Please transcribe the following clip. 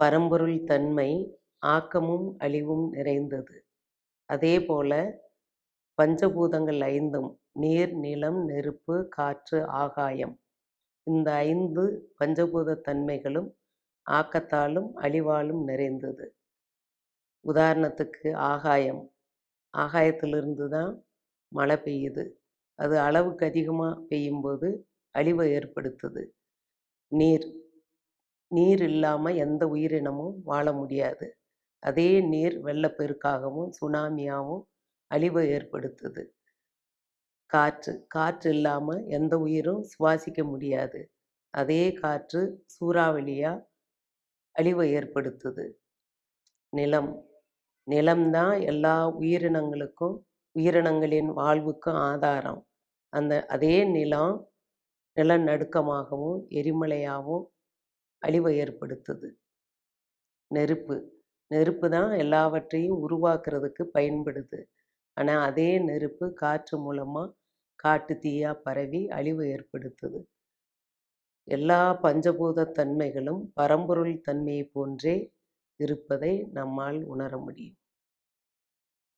பரம்பொருள் தன்மை ஆக்கமும் அழிவும் நிறைந்தது. அதேபோல பஞ்சபூதங்கள் ஐந்தும் நீர் நிலம் நெருப்பு காற்று ஆகாயம். இந்த ஐந்து பஞ்சபூத தன்மைகளும் ஆக்கத்தாலும் அழிவாலும் நிறைந்தது. உதாரணத்துக்கு ஆகாயம். ஆகாயத்திலிருந்து தான் மழை பெய்யுது. அது அளவுக்கு அதிகமாக பெய்யும்போது அழிவை ஏற்படுத்துது. நீர். நீர் இல்லாமல் எந்த உயிரினமும் வாழ முடியாது. அதே நீர் வெள்ளப்பெருக்காகவும் சுனாமியாகவும் அழிவை ஏற்படுத்துது. காற்று காற்று இல்லாமல் எந்த உயிரும் சுவாசிக்க முடியாது. அதே காற்று சூறாவளியாக அழிவை ஏற்படுத்துது. நிலம் நிலம்தான் எல்லா உயிரினங்களுக்கும் உயிரினங்களின் வாழ்வுக்கும் ஆதாரம். அந்த அதே நிலம் நிலநடுக்கமாகவும் எரிமலையாகவும் அழிவை ஏற்படுத்துது. நெருப்பு. நெருப்பு தான் எல்லாவற்றையும் உருவாக்குறதுக்கு பயன்படுது. ஆனால் அதே நெருப்பு காற்று மூலமாக காட்டு தீயாக பரவி அழிவு ஏற்படுத்துது. எல்லா பஞ்சபூத தன்மைகளும் பரம்பொருள் தன்மையை போன்றே இருப்பதை நம்மால் உணர முடியும்.